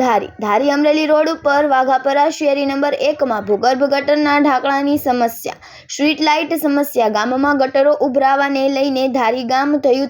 ધારી. ધારી Amreli road ઉપર વાઘાપરા શેરી number એકમાં ભૂગર્ભ ગટરના ઢાંકણાની સમસ્યા. સ્ટ્રીટ લાઇટ સમસ્યા. ગામમાં ગટરો ઉભરાવાને લઈને ધારી ગામ થયું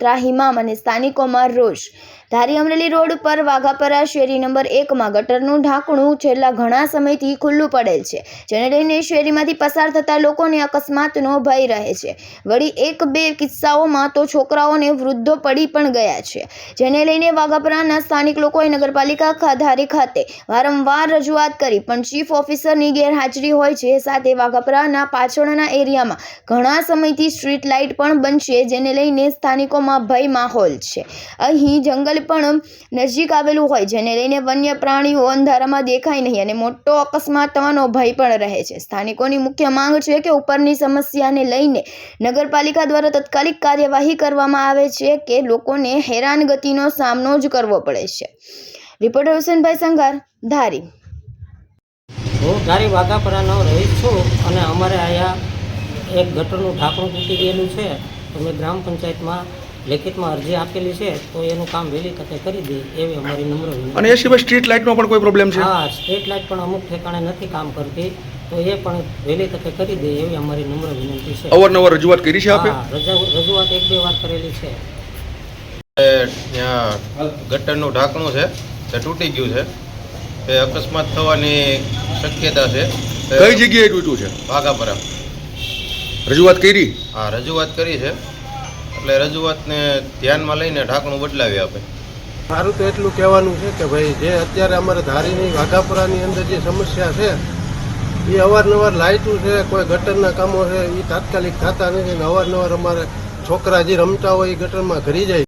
ત્રાહીમામ અને સ્થાનિકોમાં રોષ. ધારી અમરેલી રોડ પર વાઘાપરા શેરી નંબર એકમાં ગટરનું ઢાંકણું છેલ્લા ઘણા સમયથી ખુલ્લું પડેલ છે, જેને લઈને શેરીમાંથી પસાર થતા લોકોને અકસ્માતનો ભય રહે છે. વળી એક બે કિસ્સાઓમાં તો છોકરાઓને વૃદ્ધો પડી પણ ગયા છે, જેને લઈને વાઘાપરાના સ્થાનિક લોકોએ નગરપાલિકા ખાધારી ખાતે વારંવાર રજૂઆત કરી, પણ ચીફ ઓફિસરની ગેરહાજરી હોય છે સાથે વાઘાપરાના પાછળના એરિયામાં ઘણા સમયથી સ્ટ્રીટ લાઇટ પણ બનશે, જેને લઈને સ્થાનિકોમાં ભય માહોલ છે. અહીં જંગલ પણ નજીક આવેલું હોય, જેને લઈને વન્ય પ્રાણીઓ અંધારામાં દેખાય નહીં અને મોટો અકસ્માત થવાનો ભય પણ રહે છે. સ્થાનિકોની મુખ્ય માંગ છે કે ઉપરની સમસ્યાને લઈને નગરપાલિકા દ્વારા તાત્કાલિક કાર્યવાહી કરવામાં આવે છે કે લોકોને હેરાનગતિનો સામનો જ કરવો પડે છે. રિપોર્ટર હુસેનભાઈ સંઘાર, ધારી. હું ધારી વાઘાપરાનો રહીશ છું અને અમારે અહીંયા એક ગટરનું ઢાંકણું તૂટી ગયેલું છે. તો ગ્રામ પંચાયતમાં લેખિતમાં અરજી આપેલી છે તો એનું કામ વહેલી તકે કરી દે એવી અમારી નમ્ર વિનંતી. અને એ સિવાય સ્ટ્રીટ લાઇટનો પણ કોઈ પ્રોબ્લેમ છે? હા સ્ટ્રીટ લાઇટ પણ અમુક ઠેકાણે નથી કામ કરતી તો એ પણ વહેલી તકે કરી દે એવી અમારી નમ્ર વિનંતી છે. અવારનવાર રજૂઆત કરી છે આપે? હા રજૂઆત એક બે વાર કરેલી છે. ત્યાં ગટરનું ઢાંકણું છે તે તૂટી ગયું છે. તે અકસ્માત થવાની શક્યતા છે. કઈ જગ્યાએ તૂટ્યું છે? વાઘાપરા. રજૂઆત કરી? હા રજૂઆત કરી છે. એટલે રજૂઆતને ધ્યાનમાં લઈને ઢાંકણું બદલાવી આપે. મારું તો એટલું કહેવાનું છે કે ભાઈ, જે અત્યારે અમારે ધારીની વાઘાપુરાની અંદર જે સમસ્યા છે, એ અવારનવાર લાઇટું છે, કોઈ ગટરના કામો છે, એ તાત્કાલિક થતા નથી અવારનવાર અમારે છોકરા જે રમતા હોય એ ગટરમાં ઘરી જાય.